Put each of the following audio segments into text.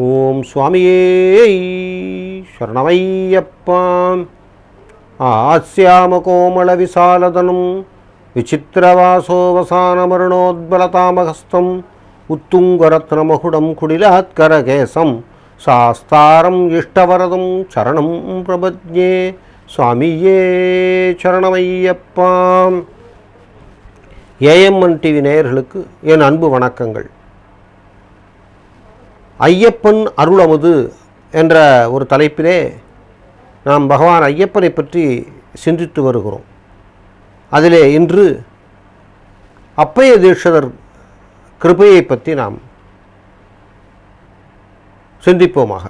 ஓம் சுவாமியே சரணமையப்பாம் ஆஸ்யாமகோமள விசாலதனம் விசித்திரவாசோவசானமருணோத்பலதாமகஸ்தம் உத்துங்கரத்னமகுடம் குடிலாத்கரகேசம் சாஸ்தாரம் இஷ்டவரதம் சரணம் பிரபத்யே சுவாமியே சரணமையப்பாம் ஏஎம்என் டிவி நேயர்களுக்கு என் அன்பு வணக்கங்கள். ஐயப்பன் அருளமுது என்ற ஒரு தலைப்பிலே நாம் பகவான் ஐயப்பனை பற்றி சிந்தித்து வருகிறோம். அதிலே இன்று அப்பைய தீட்சதர் கிருபையை பற்றி நாம் சிந்திப்போமாக.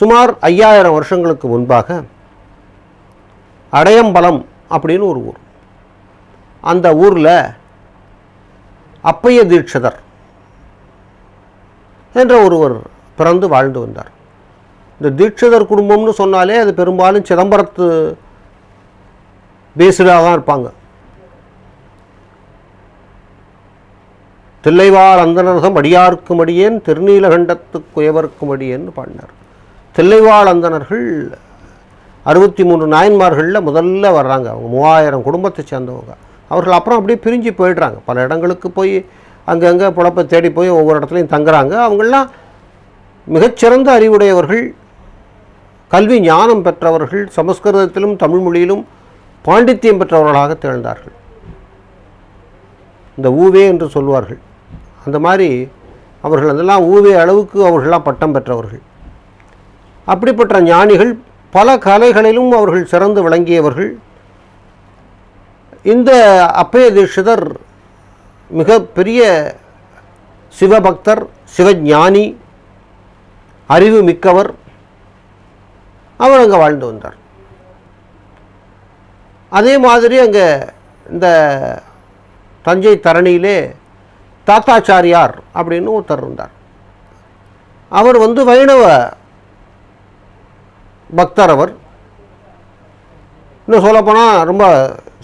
சுமார் ஐயாயிரம் வருஷங்களுக்கு முன்பாக அடையம்பலம் அப்படின்னு ஒரு ஊர். அந்த ஊரில் அப்பைய தீட்சிதர் என்ற ஒருவர் பிறந்து வாழ்ந்து வந்தார். இந்த தீட்சிதர் குடும்பம்னு சொன்னாலே அது பெரும்பாலும் சிதம்பரத்து பேஸ்டாக தான் இருப்பாங்க. தில்லைவார் அந்தனரசம் அடியார்க்கும் அடியேன் திருநீலகண்டத்து குயவர்க்கும் அடியேன்னு பாடினார். தில்லைவாழ் அந்தனர்கள் அறுபத்தி மூன்று நாயன்மார்களில் முதல்ல வர்றாங்க. அவங்க மூவாயிரம் குடும்பத்தை சேர்ந்தவங்க. அவர்கள் அப்புறம் அப்படியே பிரிஞ்சு போயிடுறாங்க. பல இடங்களுக்கு போய் அங்கங்கே புழப்பை தேடி போய் ஒவ்வொரு இடத்துலையும் தங்குறாங்க. அவங்களாம் மிகச்சிறந்த அறிவுடையவர்கள். கல்வி ஞானம் பெற்றவர்கள். சமஸ்கிருதத்திலும் தமிழ் மொழியிலும் பாண்டித்தியம் பெற்றவர்களாக திகழ்ந்தார்கள். இந்த ஊவே என்று சொல்வார்கள். அந்த மாதிரி அவர்கள் அதெல்லாம் ஊவே அளவுக்கு அவர்களாம் பட்டம் பெற்றவர்கள். அப்படிப்பட்ட ஞானிகள் பல கலைகளிலும் அவர்கள் சிறந்து விளங்கியவர்கள். இந்த அப்பய தீட்சிதர் மிக பெரிய சிவபக்தர் சிவஞானி அறிவு மிக்கவர் அவர் அங்கே வாழ்ந்து வந்தார். அதே மாதிரி அங்கே இந்த தஞ்சை தரணியிலே தாத்தாச்சாரியார் அப்படின்னு ஒருத்தர் இருந்தார். அவர் வந்து வைணவ பக்தர் அவர். இன்னும் சொல்லப்போனால் ரொம்ப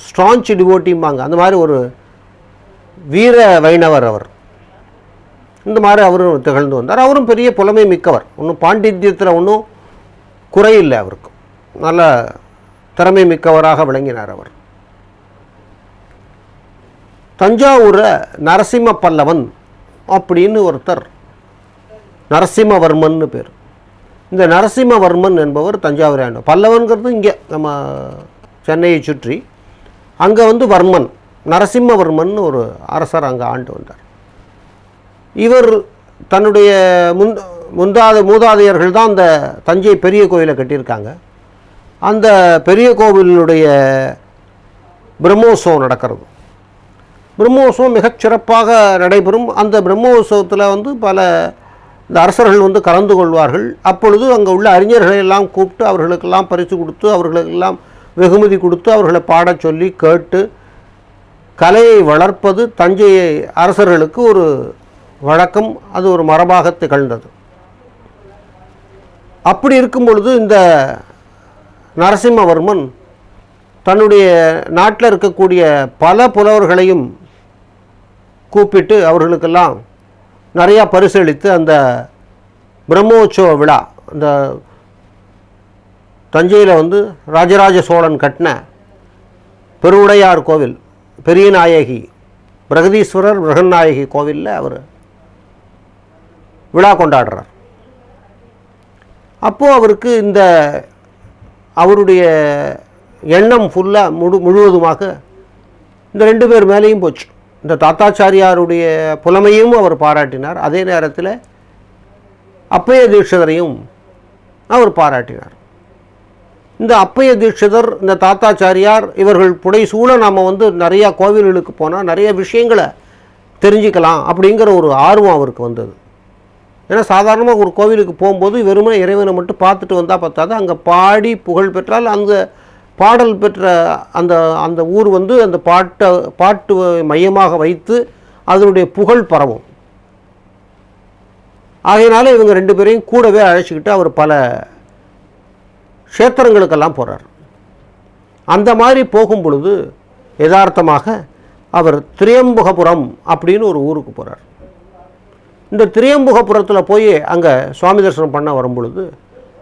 ஸ்ட்ராஞ்ச் டிவோட்டிம்பாங்க அந்த மாதிரி ஒரு வீர வைணவர் அவர். இந்த மாதிரி அவரும் திகழ்ந்து வந்தார். அவரும் பெரிய புலமை மிக்கவர். ஒன்றும் பாண்டித்யத்தில் ஒன்றும் குறையில்லை அவருக்கு. நல்ல திறமை மிக்கவராக விளங்கினார் அவர். தஞ்சாவூரை நரசிம்ம பல்லவன் அப்படின்னு ஒருத்தர். நரசிம்மவர்மன்னு பேர். இந்த நரசிம்மவர்மன் என்பவர் தஞ்சாவூர் ஆண்டு. பல்லவன்கிறது இங்கே நம்ம சென்னையை சுற்றி. அங்கே வந்து வர்மன். நரசிம்மவர்மன் ஒரு அரசர் அங்கே ஆண்டு வந்தார். இவர் தன்னுடைய முன் முந்தாத மூதாதையர்கள் தான் அந்த தஞ்சை பெரிய கோயிலை கட்டியிருக்காங்க. அந்த பெரிய கோவிலுடைய பிரம்மோற்சவம் நடக்கிறது. பிரம்மோத்சவம் மிகச் சிறப்பாக நடைபெறும். அந்த பிரம்மோற்சவத்தில் வந்து பல இந்த அரசர்கள் வந்து கலந்து கொள்வார்கள். அப்பொழுது அங்கே உள்ள அறிஞர்களை எல்லாம் கூப்பிட்டு அவர்களுக்கெல்லாம் பரிசு கொடுத்து அவர்களுக்கெல்லாம் வெகுமதி கொடுத்து அவர்களை பாடச் சொல்லி கேட்டு கலையை வளர்ப்பது தஞ்சை அரசர்களுக்கு ஒரு வழக்கம் அது ஒரு மரபாக திகழ்ந்தது. அப்படி இருக்கும் பொழுது இந்த நரசிம்மவர்மன் தன்னுடைய நாட்டில் இருக்கக்கூடிய பல புலவர்களையும் கூப்பிட்டு அவர்களுக்கெல்லாம் நிறையா பரிசளித்து அந்த பிரம்மோற்சவ விழா அந்த தஞ்சையில் வந்து ராஜராஜ சோழன் கட்டின பெருவுடையார் கோவில் பெரிய நாயகி பிரகதீஸ்வரர் பிரகநாயகி கோவிலில் அவர் விழா கொண்டாடுறார். அப்போது அவருக்கு இந்த அவருடைய எண்ணம் ஃபுல்லாக முழு முழுவதுமாக இந்த ரெண்டு பேர் மேலேயும் போச்சு. இந்த தாத்தாச்சாரியாருடைய புலமையும் அவர் பாராட்டினார். அதே நேரத்தில் அப்பைய தீட்சிதரையும் அவர் பாராட்டினார். இந்த அப்பைய தீட்சிதர் இந்த தாத்தாச்சாரியார் இவர்கள் புடைசூழ நாம் வந்து நிறையா கோவில்களுக்கு போனால் நிறைய விஷயங்களை தெரிஞ்சுக்கலாம் அப்படிங்கிற ஒரு ஆர்வம் அவருக்கு வந்தது. ஏன்னா சாதாரணமாக ஒரு கோவிலுக்கு போகும்போது வெறுமனே இறைவனை மட்டும் பார்த்துட்டு வந்தால் பார்த்தாது அங்கே பாடி புகழ் பெற்றால் அந்த பாடல் பெற்ற அந்த அந்த ஊர் வந்து அந்த பாட்டை பாட்டு மையமாக வைத்து அதனுடைய புகழ் பரவும். ஆகையினால இவங்க ரெண்டு பேரையும் கூடவே அழைச்சிக்கிட்டு அவர் பல க்ஷேத்திரங்களுக்கெல்லாம் போகிறார் அந்த மாதிரி போகும் பொழுது யதார்த்தமாக அவர் திரியம்புகபுரம் அப்படின்னு ஒரு ஊருக்கு போகிறார் இந்த திரியம்புகபுரத்தில் போய் அங்கே சுவாமி தரிசனம் பண்ண வரும்பொழுது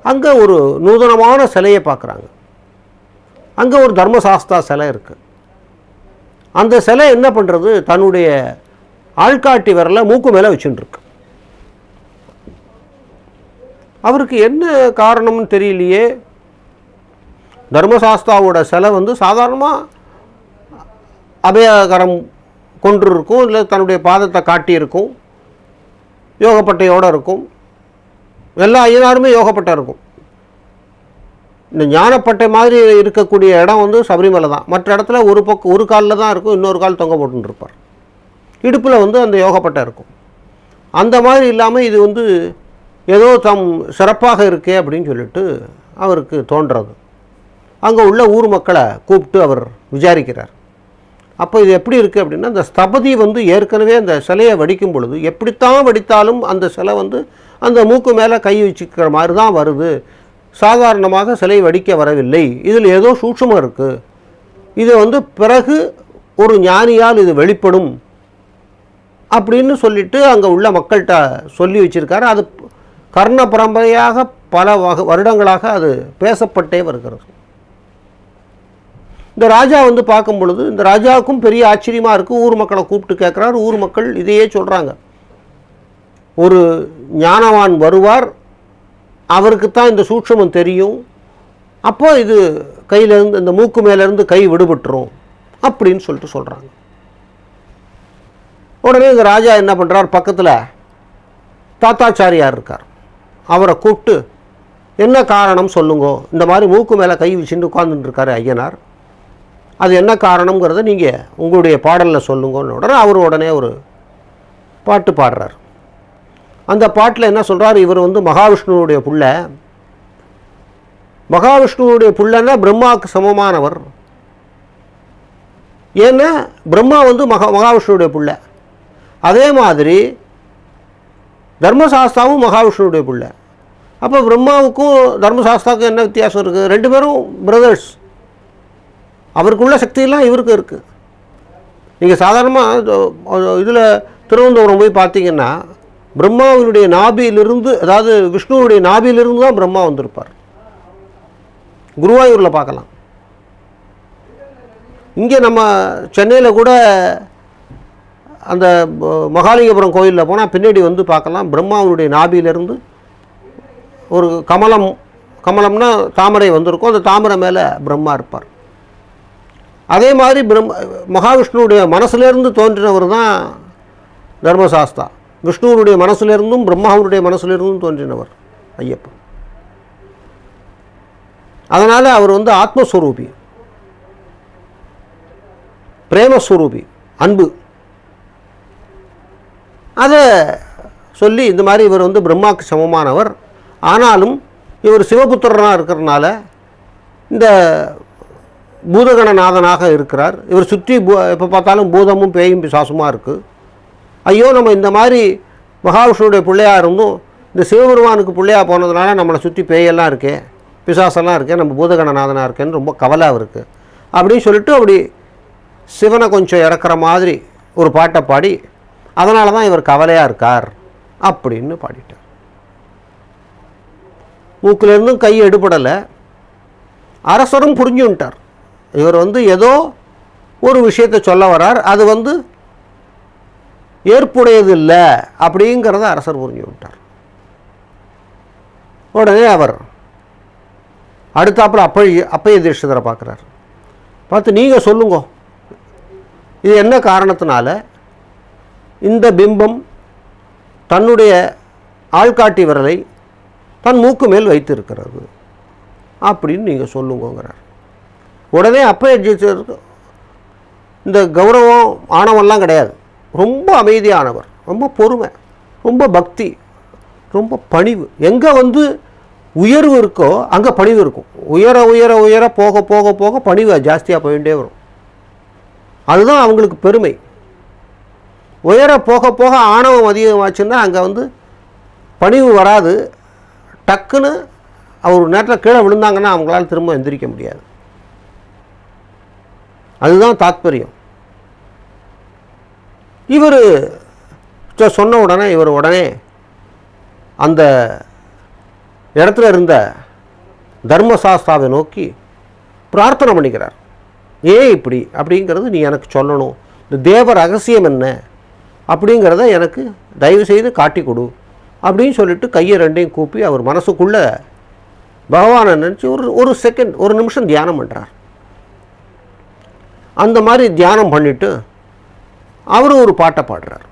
அங்கே ஒரு நூதனமான சிலையை பார்க்குறாங்க அங்கே ஒரு தர்மசாஸ்தா சிலை இருக்குது அந்த சிலை என்ன பண்ணுறது தன்னுடைய ஆள்காட்டி வரல மூக்கு மேலே வச்சுட்டுருக்கு அவருக்கு என்ன காரணம்னு தெரியலையே. தர்மசாஸ்தாவோட சிலை வந்து சாதாரணமாக அபயகரம் கொன்று இருக்கும் இல்லை தன்னுடைய பாதத்தை காட்டியிருக்கும் யோகப்பட்டையோடு இருக்கும். எல்லா ஐயனாருமே யோகப்பட்டை இருக்கும். இந்த ஞானப்பட்டை மாதிரி இருக்கக்கூடிய இடம் வந்து சபரிமலை தான். மற்ற இடத்துல ஒரு பக்கம் ஒரு காலில் தான் இருக்கும் இன்னொரு கால் தொங்க போட்டுன்னு இருப்பார் இடுப்பில் வந்து அந்த யோகப்பட்டை இருக்கும். அந்த மாதிரி இல்லாமல் இது வந்து ஏதோ தம் சிறப்பாக இருக்கே அப்படின்னு சொல்லிட்டு அவருக்கு தோன்றது. அங்கே உள்ள ஊர் மக்களை கூப்பிட்டு அவர் விசாரிக்கிறார். அப்போ இது எப்படி இருக்குது அப்படின்னா அந்த ஸ்தபதி வந்து ஏற்கனவே அந்த சிலையை வடிக்கும் பொழுது எப்படித்தான் வடித்தாலும் அந்த சிலை வந்து அந்த மூக்கு மேலே கை வச்சுக்கிற மாதிரி தான் வருது. சாதாரணமாக சிலை வடிக்க வரவில்லை. இதில் ஏதோ சூட்சமாக இருக்குது இது வந்து பிறகு ஒரு ஞானியால் இது வெளிப்படும் அப்படின்னு சொல்லிட்டு அங்கே உள்ள மக்கள்கிட்ட சொல்லி வச்சிருக்காரு. அது கர்ண பரம்பரையாக பல வக வருடங்களாக அது பேசப்பட்டே வருகிறது. இந்த ராஜா வந்து பார்க்கும் பொழுது இந்த ராஜாவுக்கும் பெரிய ஆச்சரியமாக இருக்குது ஊர் மக்களை கூப்பிட்டு கேட்குறாரு ஊர் மக்கள் இதையே சொல்கிறாங்க ஒரு ஞானவான் வருவார். அவருக்கு தான் இந்த சூட்சமம் தெரியும். அப்போ இது கையிலேருந்து இந்த மூக்கு மேலேருந்து கை விடுபட்டுரும் அப்படின்னு சொல்லிட்டு சொல்கிறாங்க உடனே இந்த ராஜா என்ன பண்ணுறார் பக்கத்தில் தாத்தாச்சாரியார் இருக்கார். அவரை கூப்பிட்டு என்ன காரணம் சொல்லுங்கோ? இந்த மாதிரி மூக்கு மேலே கை வச்சுட்டு உட்காந்துட்டு இருக்காரு ஐயனார். அது என்ன காரணங்கிறத நீங்கள் உங்களுடைய பாடலில் சொல்லுங்கன்னு உடனே அவர் உடனே ஒரு பாட்டு பாடுறார். அந்த பாட்டில் என்ன சொல்கிறார் இவர் வந்து மகாவிஷ்ணுவுடைய புள்ள. மகாவிஷ்ணுவுடைய புள்ளன்னா பிரம்மாவுக்கு சமமானவர். ஏன்னா பிரம்மா வந்து மகா மகாவிஷ்ணுடைய புள்ள. அதே மாதிரி தர்மசாஸ்தாவும் மகாவிஷ்ணுடைய புள்ள. அப்போ பிரம்மாவுக்கும் தர்மசாஸ்தாவுக்கும் என்ன வித்தியாசம் இருக்குது ரெண்டு பேரும் பிரதர்ஸ் அவருக்குள்ள சக்தியெல்லாம் இவருக்கு இருக்குது நீங்கள் சாதாரணமாக இதில் திருவனந்தபுரம் போய் பார்த்தீங்கன்னா பிரம்மாவினுடைய நாபியிலிருந்து அதாவது விஷ்ணுவுடைய நாபியிலிருந்து தான் பிரம்மா வந்திருப்பார். குருவாயூரில் பார்க்கலாம் இங்கே நம்ம சென்னையில் கூட அந்த மகாலிங்கபுரம் கோயிலில் போனால் பின்னாடி வந்து பார்க்கலாம் பிரம்மாவுடைய நாபியிலிருந்து ஒரு கமலம் கமலம்னா தாமரை வந்திருக்கும். அந்த தாமரை மேலே பிரம்மா இருப்பார். அதே மாதிரி பிரம்ம மகாவிஷ்ணுவுடைய மனசுலேருந்து தோன்றினவர் தான் தர்மசாஸ்தா. விஷ்ணுவனுடைய மனசுலேருந்தும் பிரம்மாவுடைய மனசுலேருந்தும் தோன்றினவர் ஐயப்பன். அதனால் அவர் வந்து ஆத்மஸ்வரூபி. பிரேமஸ்வரூபி அன்பு. அதை சொல்லி இந்த மாதிரி இவர் வந்து பிரம்மாவுக்கு சமமானவர். ஆனாலும் இவர் சிவபுத்திரனாக இருக்கிறனால இந்த பூதகணநாதனாக இருக்கிறார். இவர் சுற்றி பூ எப்போ பார்த்தாலும் பூதமும் பேயும் பிசாசுமாக இருக்குது ஐயோ நம்ம இந்த மாதிரி மகாவிஷ்ணுடைய பிள்ளையாக இருந்தும் இந்த சிவபெருமானுக்கு பிள்ளையாக போனதுனால நம்மளை சுற்றி பேயெல்லாம் இருக்கே பிசாசெல்லாம் இருக்கே நம்ம பூதகணநாதனாக இருக்கேன்னு ரொம்ப கவலை அவருக்கு. அப்படின்னு சொல்லிட்டு அப்படி சிவனை கொஞ்சம் இறக்குற மாதிரி ஒரு பாட்டை பாடி அதனால தான் இவர் கவலையாக இருக்கார் அப்படின்னு பாடிட்டார். மூக்கிலேருந்தும் கை எடுபடலை. அரசரும் புரிஞ்சுன்ட்டார். இவர் வந்து ஏதோ ஒரு விஷயத்தை சொல்ல வரார். அது வந்து ஏற்புடையது இல்லை அப்படிங்கிறத அரசர் புரிஞ்சு விட்டார். உடனே அவர் அடுத்தாப்புல அப்பழி அப்பைய தீட்சிதரை பார்க்குறார். பார்த்து நீங்கள் சொல்லுங்க. இது என்ன காரணத்தினால? இந்த பிம்பம் தன்னுடைய ஆள்காட்டி விரலை தன் மூக்கு மேல் வைத்திருக்கிறது. அப்படின்னு நீங்கள் சொல்லுங்கங்கிறார். உடனே அப்பைய தீட்சிதருக்கு இந்த கௌரவம் ஆணவம்லாம் கிடையாது. ரொம்ப அமைதியானவர். ரொம்ப பொறுமை. ரொம்ப பக்தி. ரொம்ப பணிவு. எங்கே வந்து உயர்வு இருக்கோ அங்கே பணிவு இருக்கும். உயர உயர உயர போக போக போக பணிவு ஜாஸ்தியாக போயிட்டே வரும். அதுதான் அவங்களுக்கு பெருமை. உயர போக போக ஆணவம் அதிகமாச்சுன்னா அங்கே வந்து பணிவு வராது. டக்குன்னு அவர் நேரத்தில் கீழே விழுந்தாங்கன்னா அவங்களால திரும்ப எந்திரிக்க முடியாது. அதுதான் தாத்பரியம். இவர் சொன்ன உடனே இவர் உடனே அந்த இடத்துல இருந்த தர்மசாஸ்தாவை நோக்கி பிரார்த்தனை பண்ணிக்கிறார். ஏன் இப்படி? அப்படிங்கிறது நீ எனக்கு சொல்லணும். இந்த தேவ ரகசியம் என்ன? அப்படிங்கிறத எனக்கு தயவு செய்து காட்டி கொடு. அப்படின்னு சொல்லிட்டு கையை ரெண்டையும் கூப்பி அவர் மனசுக்குள்ளே பகவானை நினச்சி ஒரு ஒரு செகண்ட் ஒரு நிமிஷம் தியானம் பண்ணுறார் அந்த மாதிரி தியானம் பண்ணிவிட்டு அவரும் ஒரு பாட்டை பாடுறார்.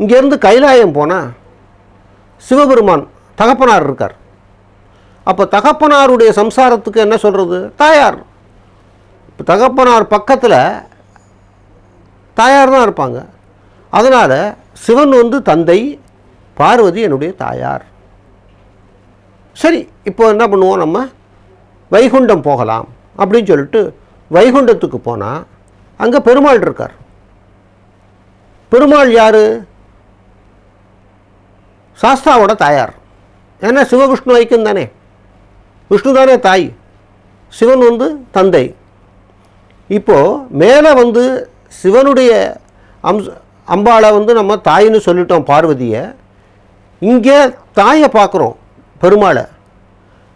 இங்கேருந்து கைலாயம் போனால் சிவபெருமான் தகப்பனார் இருக்கார். அப்போ தகப்பனாருடைய சம்சாரத்துக்கு என்ன சொல்கிறது தாயார். இப்போ தகப்பனார் பக்கத்தில் தாயார் தான் இருப்பாங்க. அதனால் சிவன் வந்து தந்தை பார்வதி என்னுடைய தாயார். சரி இப்போ என்ன பண்ணுவோம் நம்ம? வைகுண்டம் போகலாம் அப்படின்னு சொல்லிட்டு வைகுண்டத்துக்கு போனால் அங்கே பெருமாள் இருக்கார். பெருமாள் யார்? சாஸ்தாவோட தாயார். ஏன்னா சிவவிஷ்ணு ஐக்கியம் தானே. விஷ்ணு தானே தாய். சிவன் வந்து தந்தை. இப்போது மேலே வந்து சிவனுடைய அம்ச அம்பாளை வந்து நம்ம தாயின்னு சொல்லிட்டோம் பார்வதியை. இங்கே தாயை பார்க்குறோம் பெருமாளை.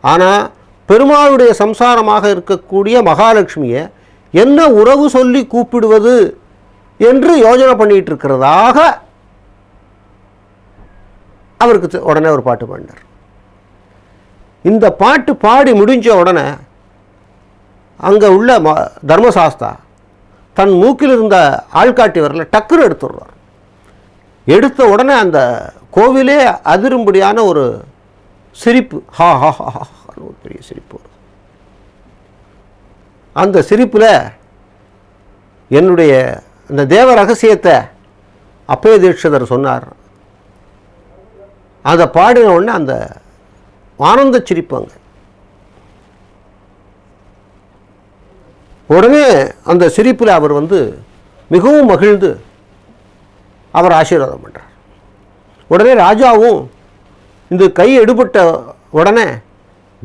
ஆனால் பெருமாளுடைய சம்சாரமாக இருக்கக்கூடிய மகாலட்சுமியை என்ன உறவு சொல்லி கூப்பிடுவது என்று யோஜனை பண்ணிட்டு இருக்கிறதாக அவருக்கு உடனே ஒரு பாட்டு பாடினார். இந்த பாட்டு பாடி முடிஞ்ச உடனே அங்கே உள்ள ம தர்மசாஸ்தா தன் மூக்கில் இருந்த ஆள்காட்டி வரல டக்குன்னு எடுத்துடுறார் எடுத்த உடனே அந்த கோவிலே அதிரும்படியான ஒரு சிரிப்பு ஹா ஹா ஹா. ஹா ஒரு பெரிய சிரிப்பு வரும். அந்த சிரிப்பில் என்னுடைய அந்த தேவ ரகசியத்தை அப்பய தீட்சிதர் சொன்னார். அதை பாடின உடனே அந்த ஆனந்த சிரிப்பாங்க உடனே அந்த சிரிப்பில் அவர் வந்து மிகவும் மகிழ்ந்து அவர் ஆசீர்வாதம் பண்ணுறார் உடனே ராஜாவும் இந்த கை எடுபட்ட உடனே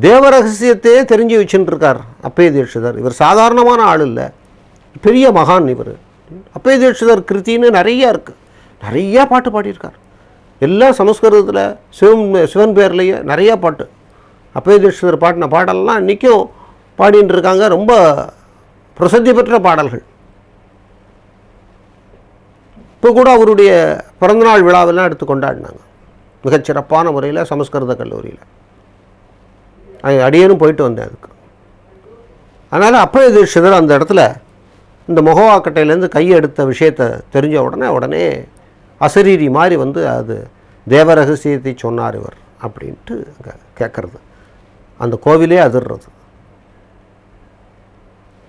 தேவ ரகசியத்தையே தெரிஞ்சு வச்சுட்டு இருக்கார் அப்பய தீட்சிதர் இவர் சாதாரணமான ஆள் இல்லை. பெரிய மகான் இவர். அப்பய தீட்சிதர் கிருத்தின்னு நிறையா இருக்குது நிறையா பாட்டு பாடியிருக்கார். எல்லாம் சமஸ்கிருதத்தில் சிவன் சிவன் பேர்லேயே நிறையா பாட்டு. அப்பய தீட்சிதர் பாடின பாடலாம் இன்றைக்கும் பாடின்னு இருக்காங்க. ரொம்ப பிரசித்தி பெற்ற பாடல்கள். இப்போ கூட அவருடைய பிறந்தநாள் விழாவெல்லாம் எடுத்து கொண்டாடினாங்க. மிகச்சிறப்பான முறையில் சமஸ்கிருத கல்லூரியில். அடியேனும் போயிட்டு வந்தேன் அதுக்கு. அதனால் அப்பய தீட்சிதர் அந்த இடத்துல இந்த முகவாக்கட்டையிலேருந்து கையெடுத்த விஷயத்தை தெரிஞ்ச உடனே உடனே அசரீரி மாதிரி வந்து அது தேவ ரகசியத்தை சொன்னார் இவர் அப்படின்ட்டு அங்கே கேட்குறது. அந்த கோவிலே அதிர்றது.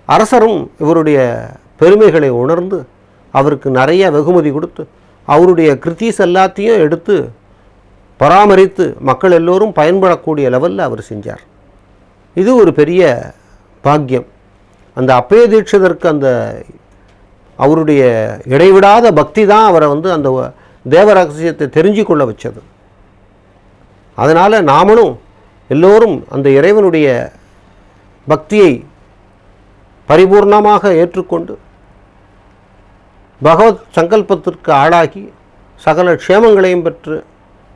அரசரும் இவருடைய பெருமைகளை உணர்ந்து அவருக்கு நிறைய வெகுமதி கொடுத்து அவருடைய கிருத்தீஸ் எல்லாத்தையும் எடுத்து பராமரித்து மக்கள் எல்லோரும் பயன்படக்கூடிய லெவலில் அவர் செஞ்சார். இது ஒரு பெரிய பாக்கியம். அந்த அப்பய தீட்சிதற்கு அந்த அவருடைய இடைவிடாத பக்தி தான் அவரை வந்து அந்த வ- தேவ ரகசியத்தை தெரிஞ்சு கொள்ள வச்சது. அதனால் நாமளும் எல்லோரும் அந்த இறைவனுடைய பக்தியை பரிபூர்ணமாக ஏற்றுக்கொண்டு பகவத் சங்கல்பத்திற்கு ஆளாகி சகல க்ஷேமங்களையும் பெற்று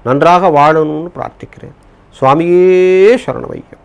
நன்றாக வாழணும்னு பிரார்த்திக்கிறேன். சுவாமியே சரணமையம்.